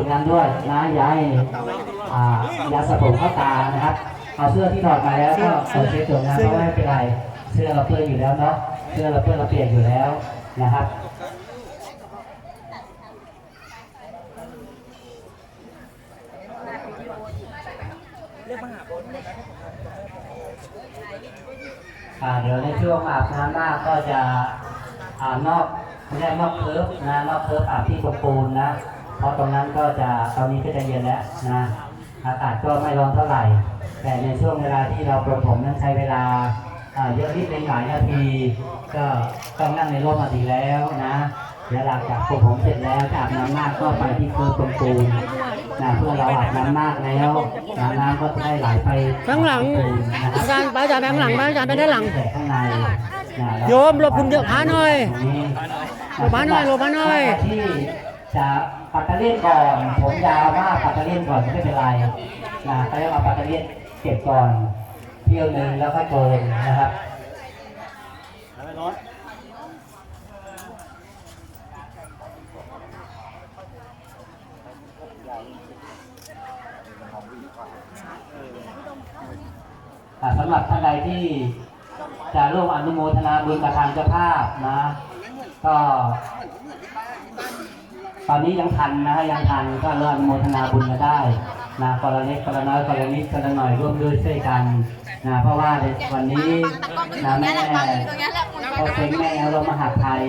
ตรงนั้นด้วยนะอย่าให้อ่ายาสระผมเข้าตานะครับเอาเสื้อที่ถอดมาแล้วก็เปิดเช็ดตรงนั้นเพราะว่าไม่เป็นไรเสื้อเราเปื้อนอยู่แล้วเนาะเสื้อเราเปื้อนเราเปียกอยู่แล้วนะครับอ่าเดี๋ยวในช่วงอาบน้ำหน้าก็จะอ่านอกไม่ใช่นอกเคิร์ฟนะนอกเคิร์ฟอาบที่ตรงปูนนะ เพราะตรงนั้นก็จะตอนนี้ก็จะเย็นแล้วนะอากาศก็ไม่ร้อนเท่าไหร่ แต่ในช่วงเวลาที่เราปรงผมนั้นใช้เวลาอ่าเยอะนิดนึงหลายนาที ก็ต้องนั่งในร่มมาดีแล้วนะเดี๋ยวหลังจากปรงผมเสร็จแล้วจะอาบน้ำหน้าก็ไปที่เคิร์ฟตรงปูนนะเพื่อเราอาบน้ำหน้าแล้วน้ำน้ำก็จะได้ไหลไปข้างหลังปูนนะครับอาจารย์อาจารย์ไปข้างหลังอาจารย์ไปด้านหลังแต่ข้างในนะโยมหลบคุณเดี๋ยวพาหน่อยตรงนี้หลบมาหน่อยหลบมาหน่อยที่จะ ปัตตะเลียนก่อน ผมยาวมากปัตตะเลียนก่อนไม่เป็นไรนะเขาเรียกว่าปัตตะเลียนเก็บก่อนเที่ยวหนึ่งแล้วก็โกนนะครับอ่าสำหรับท่านใดที่จะร่วมอนุโมทนาบุญกับทางเจ้าภาพนะ ก็ ตอนนี้ยังทันนะฮะยังทันก็เริ่มอนุโมทนาบุญกันได้นะกรณีกรน้อยกรณีกรหน่อยร่วมด้วยช่วยกันนะเพราะว่าในวันนี้นะแม่พ่อเซ็งแม่เรามหาไทย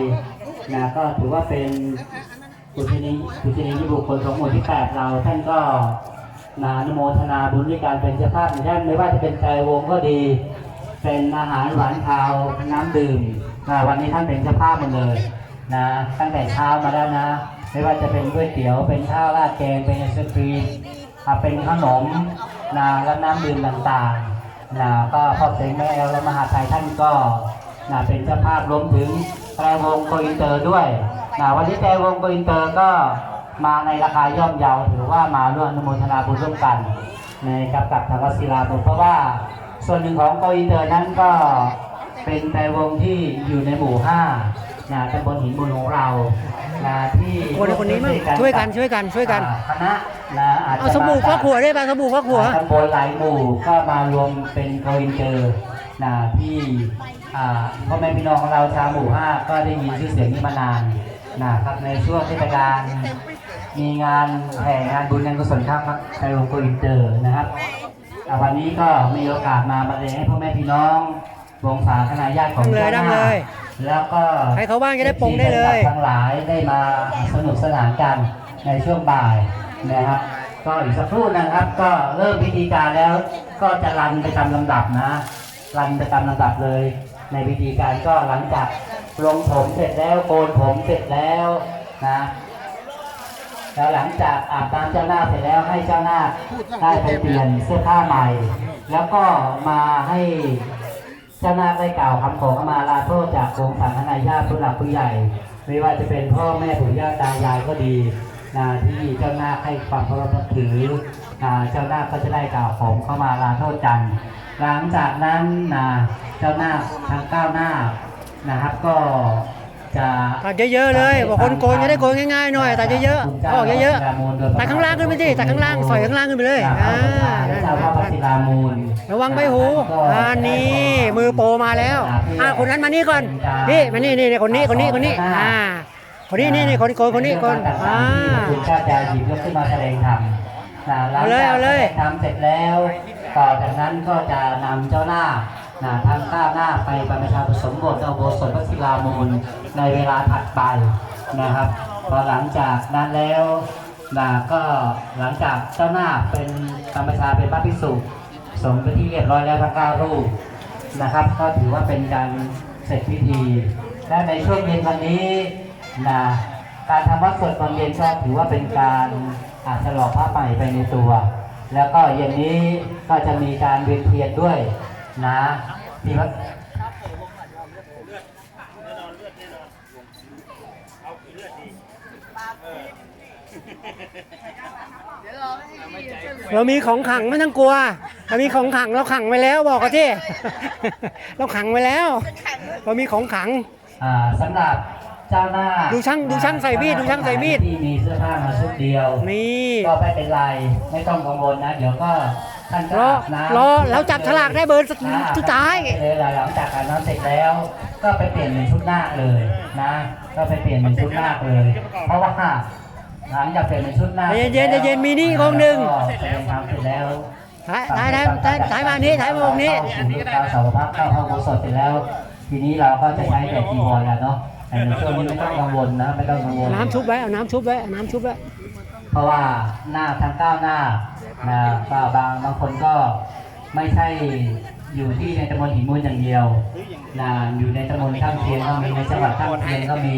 นะก็ถือว่าเป็นปุถุนีปุถุนีบุคคลของหมู่ที่แปดเราท่านก็นาอนุโมทนาบุญด้วยการเป็นเจ้าภาพในด้านไม่ว่าจะเป็นใจวงก็ดี เป็นอาหารหวานคาวน้ำดื่มอ่าวันนี้ท่านเป็นเจ้าภาพหมดเลยนะตั้งแต่เช้ามาแล้วนะ ไม่ว่าจะเป็นก๋วยเตี๋ยวเป็นข้าวราดแกงเป็นไอศครีมอ่าเป็นขนมนะและน้ำดื่มต่างๆนะก็พ่อเสงแม่แอลและมหาไทยท่านก็นะเป็นเจ้าภาพรวมถึงแตรวงโกอินเตอร์ด้วยนะวันนี้แตรวงโกอินเตอร์ก็มาในราคาย่อมเยาถือว่ามาร่วมอนุโมทนาบุญร่วมกันในกับกับทางวัดศิลาบุญเพราะว่าส่วนหนึ่งของโกอินเตอร์นั้นก็เป็นแต่วงที่อยู่ในหมู่ห้านะตำบลหินมูลของเรา ที่คนคนนี้มั่งช่วยกันช่วยกันช่วยกันอ่าคณะนะอาจจะเอาสบู่ฟักหัวได้ป่ะสบู่ฟักหัวตำบลหลายหมู่ก็มารวมเป็นโกอินเตอร์นะที่อ่าพ่อแม่พี่น้องของเราชาวหมู่ห้าก็ได้ยินชื่อเสียงนี้มานานนะครับในช่วงเทศกาลมีงานแห่งานบุญงานกุศลข้างไทยองค์โกอินเตอร์นะครับอ่าวันนี้ก็มีโอกาสมาบรรเลงให้พ่อแม่พี่น้องวงศาคณะญาติของดังเลยเจ้าหดังน้าเลย แล้วก็ใครเขาว่างจะได้ปรงได้เลย ทั้งหลายได้มาสนุกสนานกันในช่วงบ่ายนะครับ ก็อีกสักครู่นะครับ ก็เริ่มพิธีการแล้ว ก็จะรันไปตามลำดับนะรันไปตามลำดับเลย ในพิธีการก็หลังจากลงผมเสร็จแล้วโกนผมเสร็จแล้วนะแล้วหลังจากอาบน้ำเจ้าหน้าเสร็จแล้วให้เจ้าหน้าได้ไปเปลี่ยนเสื้อผ้าใหม่ แล้วก็มาให้ เจ้านาคได้กล่าวคำขอขมาลาโทษจากกรมสาธารณญาติผู้หลักผู้ใหญ่ ไม่ว่าจะเป็นพ่อแม่ปู่ย่าตายายก็ดีนะที่เจ้านาคให้ความเคารพนับถือนะเจ้านาคก็จะได้กล่าวผมเข้ามาลาโทษจันทร์หลังจากนั้นนะเจ้านาคทางก้าวหน้านะครับก็ ตัดเยอะๆเลยบอกคนโกนจะได้โกนง่ายๆหน่อยตัดเยอะๆเอาออกเยอะๆตัดข้างล่างขึ้นไปสิตัดข้างล่างสอยข้างล่างขึ้นไปเลยอ่าเจ้าพระปฏิลามูลระวังใบหูอ่านี่มือโปรมาแล้วอ่าคนนั้นมานี่ก่อนนี่มานี่นี่นี่คนนี้คนนี้คนนี้อ่าคนนี้นี่นี่คนโกนคนนี้คนอ่าคุณชาติใจหยิบยกขึ้นมาแสดงธรรมนะหลังเอาเลยจากเอาเลยแสดงธรรมเสร็จแล้ว ต่อจากนั้นก็จะนำเจ้าหน้า นะทางข้าวหน้าไปบรรพชาผสมบทเอาโบสถพระศิลามูลในเวลาถัดไปนะครับ พอหลังจากนั้นแล้วนะก็หลังจากเจ้าหน้าเป็นบรรพชาเป็นพระภิกษุสงฆ์เป็นที่เรียบร้อยแล้วทั้งเก้ารูปนะครับ ก็ถือว่าเป็นการเสร็จพิธี และในช่วงเย็นวันนี้นะการทำวัดสวดตอนเย็นก็ถือว่าเป็นการอาจจะหล่อพระใหม่ไปในตัว แล้วก็เย็นนี้ก็จะมีการเวียนเทียนด้วย นะที่วัดเรามีของขังไม่ต้องกลัว เรามีของขังเราขังไว้แล้วบอกเขาที่เราขังไว้แล้ว เรามีของขังอ่าสำหรับเจ้าหน้าดูช่างดูช่างใส่มีดดูช่างใส่มีดที่มีเสื้อผ้ามาชุดเดียวนี่ก็ไม่เป็นไรไม่ต้องกังวลนะ เดี๋ยวก็ ท่านจะรออาบน้ำรอแล้วจับฉลากได้เบอร์สุดอ่สุดท้าย เลยหลังจากอาบน้ำเสร็จแล้ว ก็ไปเปลี่ยนเป็นชุดนาคเลยนะ ก็ไปเปลี่ยนเป็นชุดนาคเลย เพราะว่าหลังจากเปลี่ยนเป็นชุดนาคเย็นๆเย็นๆมีนี่องค์หนึ่งก็แสดงความเสร็จแล้ว ถ่ายถ่ายถ่ายถ่ายถ่ายมานี้ถ่ายมาองค์นี้ เข้าสู่ฤดูกาลเสาวพักเข้าห้องโบสถเสร็จแล้ว ทีนี้เราก็จะใช้แต่จีวรแล้วเนาะแต่ในช่วงนี้ไม่ต้องกังวลนะไม่ต้องกังวลน้ำชุบไว้เอาน้ำชุบไว้เอาน้ำชุบไว้ เพราะว่าหน้าทั้งเก้าหน้า นะก็บางบางคนก็ไม่ใช่อยู่ที่ในตำบลหินมูลอย่างเดียวนะอยู่ในตำบลข้างเคียงก็มีในจังหวัดข้างเคียงก็มี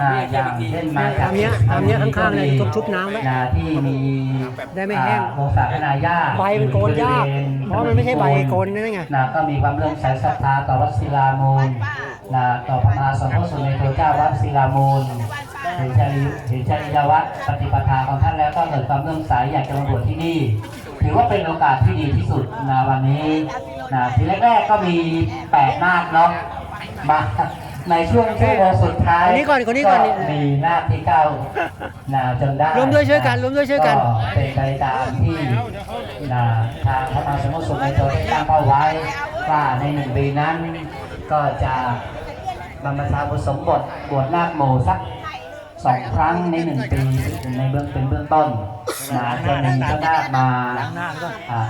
นะอย่างเช่นมาจากตามเนี้ยตามเนี้ยข้างๆเลยชุบชุบน้ำไว้นะที่มีได้ไม่แห้งอ่าวงศาคณาญาติใบมันโกนยากบริวณเพราะมันไม่ใช่ใบโกนนั่นไงนะก็มีความเลื่อมใสศรัทธาต่อวัดศิลามูลนะต่อพระมหาสมภพสมเด็จพระเจ้าวัดศิลามูล เห็นจริยเห็นจริยวัตรปฏิปทาของท่านแล้วก็เกิดความเลื่อมใสอยากจะมาบวชที่นี่ ถือว่าเป็นโอกาสที่ดีที่สุดนะวันนี้นะทีแรกๆก็มีแปดนาคเนาะมาในช่วงชั่วโมงสุดท้ายคนนี้ก่อนคนนี้ก่อนมีนาคที่เก้านะจนได้ร่วมด้วยช่วยกันร่วมด้วยช่วยกันเป็นไปตามที่นะทางพระมหาสมภพสมเด็จโตได้ตั้งเป้าไว้ว่าในหนึ่งปีนั้นก็จะบรรพชาบุตรสมบทบวชนาคโมสัก สองครั้งในหนึ่งปีในเบื้องเป็นเบื้องต้นนะจะมีเจ้านาคมา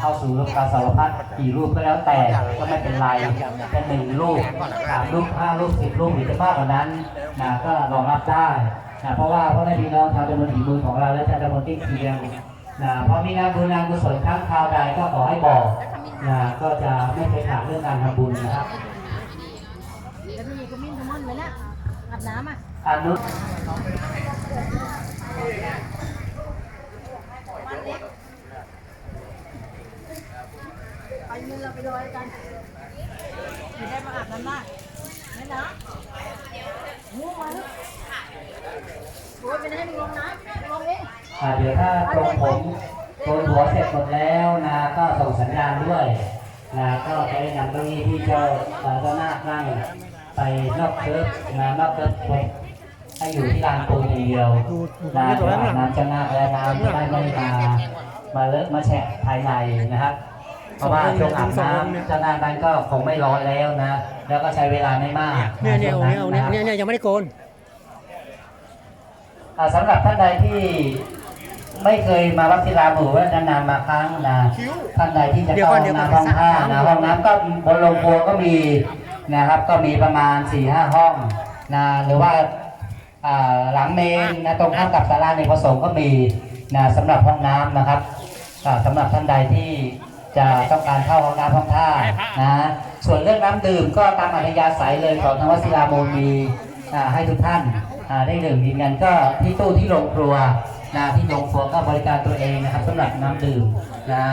เข้าสู่รูปการสารพัดกี่รูปก็แล้วแต่ก็ไม่เป็นไรเป็นหนึ่งรูปสามรูปห้ารูปสิบรูปหรือจะมากกว่านั้นนะก็รองรับได้นะเพราะว่าพ่อแม่พี่น้องชาวตำบลหินมูลของเราและชาวตำบลที่เคียงนะพอมีงานบุญงานกุศลครั้งคราวใดก็ขอให้บอกนะก็จะไม่เคยขาดเรื่องการทำบุญนะครับแล้วมีก็มิ้นขมันไหมนะอาบน้ำอะ อนุไปมือเราไปลอยกันจะได้มาอาบน้ำได้ไม่นะงูมาลูกโอ้ยไปไหนมึงลงน้ำลงเองอ่าเดี๋ยวถ้าตรงผมโกนหัวเสร็จหมดแล้วนะก็ส่งสัญญาณด้วยนะก็จะได้นำเก้าอี้ที่เจ้าเอ่อเจ้านาคนั่งไปนอกเคิร์ฟนะนอกเคิร์ฟ ให้อยู่ที่ลานปูนอย่างเดียวดูดูนะดูตัวเดี๋ยวข้างหลังน้ำเจ้านาคและน้ำจะได้ไม่มามาเลอะมาแฉะภายในนะครับเพราะว่าช่วงอาบน้ำเจ้านาคนั้นก็คงไม่ร้อนแล้วนะ แล้วก็ใช้เวลาไม่มากเนี่ยเนี่ยช่เอาวงเนี่ยเอาเนี่ยะเนี่ยเนี่ยยังไม่ได้โกนอ่าสำหรับท่านใดที่ไม่เคยมาวัดศิลาหมู่ว่านานๆมาครั้งนะท่านใดที่จะเดี๋ยวเข้าก่อนเดี๋ยวก่อนน้ำห้องท่านะห้องน้ำก็บนโรงครัวก็มีนะครับ ก็มีประมาณ4ี่ห้าห้องนะหรือว่าอ่า หลังเมนนะตรงข้ามกับศาลาในพระสงฆ์ก็มีนะสำหรับห้องน้ำนะครับอ่าสำหรับท่านใดที่จะต้องการเข้าห้องน้ำห้องท่านะส่วนเรื่องน้ำดื่มก็ตามอัธยาศัยเลยของทางวัดศิลามูลมีอ่าให้ทุกท่านอ่าได้ดื่มกินกันก็ที่ตู้ที่โรงครัวนะที่โรงครัวก็บริการตัวเองนะครับสำหรับน้ำดื่มนะ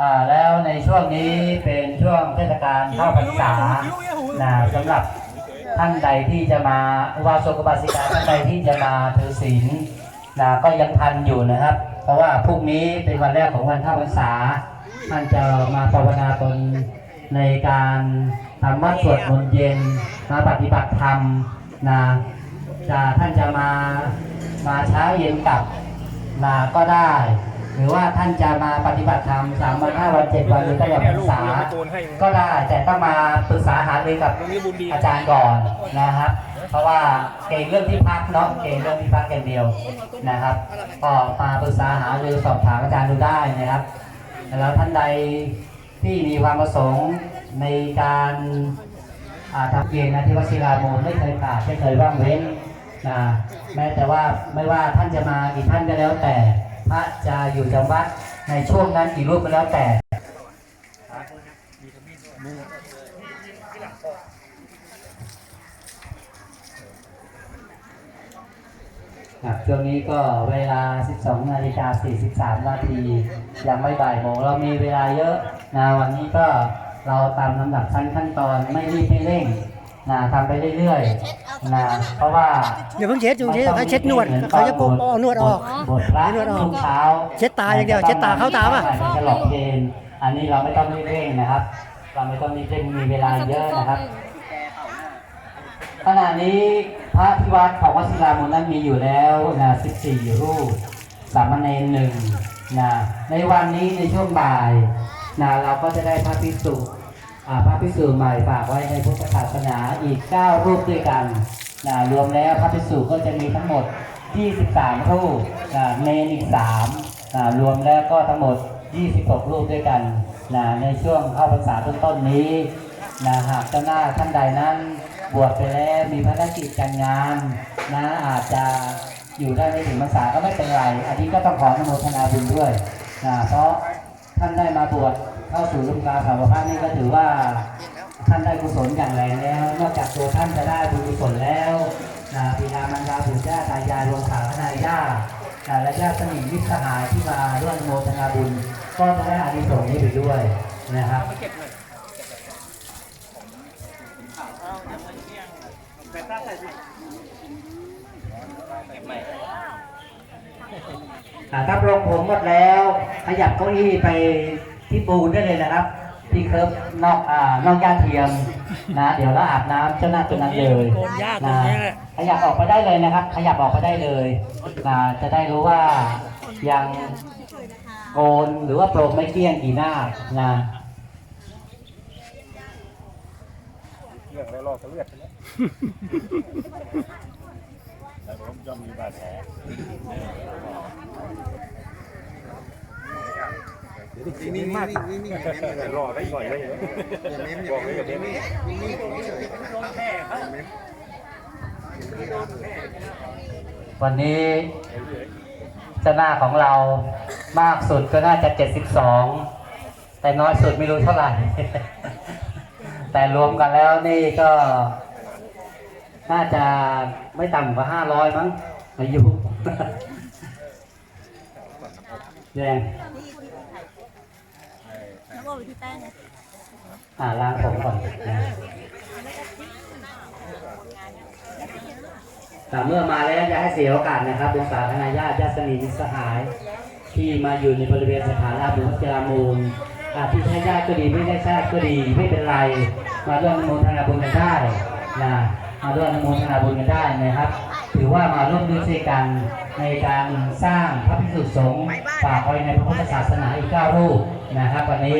อ่าแล้วในช่วงนี้เป็นช่วงเทศกาลเข้าพรรษานะสำหรับท่านใดที่จะมาอุบาสกอุบาสิกาท่านใดที่จะมาถือศีลนะก็ยังทันอยู่นะครับ เพราะว่าพรุ่งนี้เป็นวันแรกของวันเข้าพรรษาท่านจะมาภาวนาตนในการทำวัดสวดมนต์เย็นมาปฏิบัติธรรมนะจะท่านจะมามาเช้าเย็นกลับ นะก็ได้ หรือว่าท่านจะมาปฏิบัติธรรมสามวันห้าวันเจ็ดวันหรือตลอดพรรษาก็ได้ แต่ต้องมาปรึกษาหารือกับอาจารย์ก่อนนะครับ เพราะว่าเก่งเรื่องที่พักเนาะเก่งเรื่องที่พักอย่างเดียวนะครับ ก็มาปรึกษาหารือสอบถามอาจารย์ดูได้นะครับ แล้วท่านใดที่มีความประสงค์ในการอ่าทำเกียงนะที่วัดศิลาโมลไม่เคยขาดไม่เคยว่างเว้น นะแม้แต่ว่าไม่ว่าท่านจะมากี่ท่านก็แล้วแต่ พระจะอยู่จำวัดในช่วงนั้นกี่รูปก็แล้วแต่ครับช่วงนี้ก็เวลา 12 นาฬิกา 43 นาที ยังไม่บ่ายโมงเรามีเวลาเยอะนะวันนี้ก็เราตามลำดับชั้นขั้นตอนไม่รีบไม่เร่งนะทำไปเรื่อยๆ นะเพราะว่าเดี๋ยวเพิ่งเช็ดอยู่เช็ดเขาเช็ดหนวดเขาจะโกงเอาหนวดออก บทพระให้หนวดออกทุกเช้าเช็ดตาอย่างเดียวเช็ดตาเข้าตาป่ะจะหลอกเพลนอันนี้เราไม่ต้องรีบเร่งนะครับ เราไม่ต้องรีบเร่งมีเวลาเยอะนะครับขณะนี้พระที่วัดของวัดศิลามนนั้นมีอยู่แล้วนะ14 รูป สามเณรหนึ่งนะในวันนี้ในช่วงบ่ายนะเราก็จะได้พระภิกษุอ่า พระภิกษุใหม่ฝากไว้ในพุทธศาสนาอีก 9 รูปด้วยกันนะรวมแล้วพระภิกษุก็จะมีทั้งหมด 23 รูปนะเนอีก3นะรวมแล้วก็ทั้งหมด 26 รูปด้วยกันนะในช่วงเข้าพรรษาต้นๆนี้นะหากเจ้าหน้าท่านใดนั้นบวชไปแล้วมีภารกิจการงานนะอาจจะอยู่ได้ไม่ถึงพรรษาก็ไม่เป็นไร อันนี้ก็ต้องขออนุโมทนาบุญด้วยนะเพราะท่านได้มาบวช เข้าสู่ลุมกาสาวพระนี่ก็ถือว่าท่านได้กุศลอย่างแรงแล้ว นอกจากตัวท่านจะได้บุญกุศลแล้วนะบิดามารดาปู่ย่าตายายรวมขาทนายญาติและญาติสนิทมิตรสหายที่มาร่วมอนุโมทนาบุญ ก็จะได้อานิสงส์นี้ไปด้วยนะครับถ้าปรงผมหมดแล้ว ขยับเก้าอี้ไป ที่ปูนได้เลยนะครับที่เคิร์ฟนอกอ่านอกย่าเทียมนะ เดี๋ยวเราอาบน้ำเจ้าหน้าตัวนั้นเลยนะขยับออกไปได้เลยนะครับ ขยับออกไปได้เลยนะจะได้รู้ว่ายังโกนหรือว่าโปรงไม่เกลี้ยงกี่หน้านะเลือดแล้วรอดก็เลือดไปแล้วแต่ผมย่อมมีบาดแผล นิ่งๆมากรอได้หน่อยเลยบอกเลยอย่าเม้มวันนี้เจ้าหน้าของเรามากสุดก็น่าจะ 72 แต่น้อยสุดไม่รู้เท่าไหร่ แต่รวมกันแล้วนี่ก็ น่าจะไม่ต่ำกว่าห้าร้อยมั้งอายุแดง แล้วก็ไปที่แป้งอ่าล้างผมก่อนนะแต่เมื่อมาแล้วอย่าให้เสียโอกาสนะครับดวงสาธารณญาติญาติสนิทมิสหาย ที่มาอยู่ในบริเวณสถานราบุญจรามูลอาที่ใช้ญาติก็ดีไม่ได้ญาติก็ดีไม่เป็นไร มาร่วมอนุโมทนาบุญกันได้นะมาร่วมอนุโมทนาบุญกันได้นะครับ ถือว่ามาร่วมด้วยช่วยกันในการสร้างพระภิกษุสงฆ์ฝากไว้ในพระพุทธศาสนาอีกเก้ารูปนะครับวันนี้